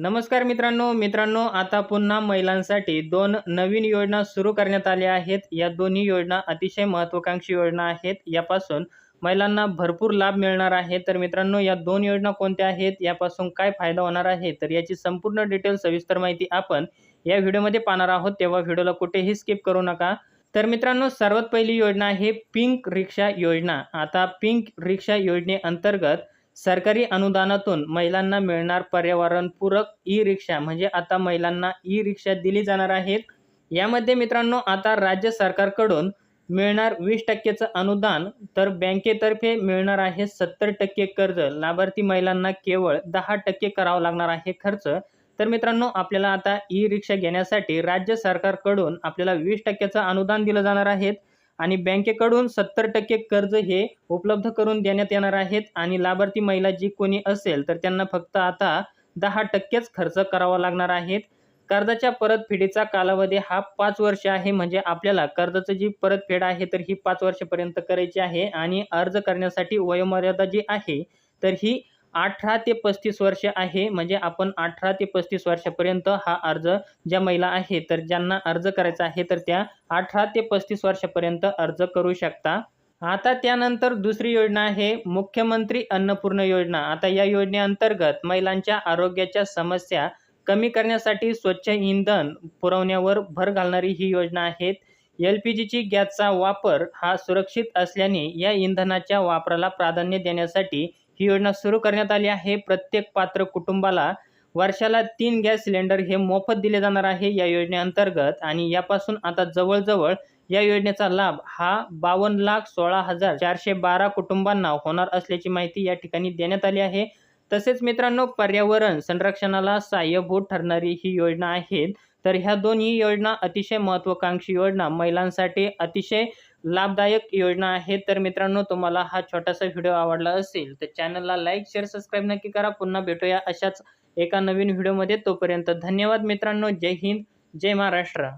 नमस्कार मित्रांनो मित्रांनो आता पुन्हा महिलांसाठी दोन नवीन योजना सुरू करण्यात आल्या आहेत. या दोन्ही योजना अतिशय महत्त्वाकांक्षी योजना आहेत. यापासून महिलांना भरपूर लाभ मिळणार आहे. तर मित्रांनो या दोन योजना कोणत्या आहेत? यापासून काय फायदा होणार आहे? तर याची संपूर्ण डिटेल सविस्तर माहिती आपण या व्हिडिओमध्ये पाहणार आहोत. तेव्हा व्हिडिओला कुठेही स्किप करू नका. तर मित्रांनो सर्वात पहिली योजना आहे पिंक रिक्षा योजना. आता पिंक रिक्षा योजनेअंतर्गत सरकारी अनुदानातून महिलांना मिळणार पर्यावरणपूरक ई रिक्षा म्हणजे आता महिलांना ई रिक्षा दिली जाणार आहेत. यामध्ये मित्रांनो आता राज्य सरकारकडून मिळणार वीस टक्केचं अनुदान तर बँकेतर्फे मिळणार आहे सत्तर टक्के कर्ज. लाभार्थी महिलांना केवळ दहा टक्के करावं लागणार आहे खर्च. तर मित्रांनो आपल्याला आता ई रिक्षा घेण्यासाठी राज्य सरकारकडून आपल्याला वीस टक्क्याचं अनुदान दिलं जाणार आहेत आणि बँकेकडून सत्तर टक्के कर्ज हे उपलब्ध करून देण्यात येणार आहेत. आणि लाभार्थी महिला जी कोणी असेल तर त्यांना फक्त आता दहा टक्केच खर्च करावा लागणार आहेत. कर्जाच्या परतफेडीचा कालावधी हा पाच वर्ष आहे. म्हणजे आपल्याला कर्जाचं जी परतफेड आहे तर ही पाच वर्षापर्यंत करायची आहे. आणि अर्ज करण्यासाठी वयोमर्यादा जी आहे तर ही अठरा ते पस्तीस वर्ष आहे. म्हणजे आपण अठरा ते पस्तीस वर्षापर्यंत हा अर्ज ज्या महिला आहे तर ज्यांना अर्ज करायचा आहे तर त्या अठरा ते पस्तीस वर्षापर्यंत अर्ज करू शकता. आता त्यानंतर दुसरी योजना आहे मुख्यमंत्री अन्नपूर्ण योजना. आता या योजनेअंतर्गत महिलांच्या आरोग्याच्या समस्या कमी करण्यासाठी स्वच्छ इंधन पुरवण्यावर भर घालणारी ही योजना आहेत. एल पी जीची गॅसचा वापर हा सुरक्षित असल्याने या इंधनाच्या वापराला प्राधान्य देण्यासाठी ही योजना सुरू करण्यात आली आहे. प्रत्येक पात्र कुटुंबाला वर्षाला तीन गॅस सिलेंडर हे मोफत दिले जाणार आहे या योजनेअंतर्गत आणि यापासून आता जवळजवळ या योजनेचा लाभ हा बावन्न लाख सोळा हजार चारशे बारा कुटुंबांना होणार असल्याची माहिती या ठिकाणी देण्यात आली आहे. तसेच मित्रांनो पर्यावरण संरक्षणाला सहाय्यभूत ठरणारी ही योजना आहेत. तर ह्या दोन्ही योजना अतिशय महत्त्वाकांक्षी योजना. महिलांसाठी अतिशय लाभदायक योजना आहेत. तर मित्रांनो तुम्हाला हा छोटासा व्हिडिओ आवडला असेल तर चॅनलला लाईक शेअर सबस्क्राईब नक्की करा. पुन्हा भेटूया अशाच एका नवीन व्हिडिओमध्ये. तोपर्यंत धन्यवाद मित्रांनो. जय हिंद जय महाराष्ट्र.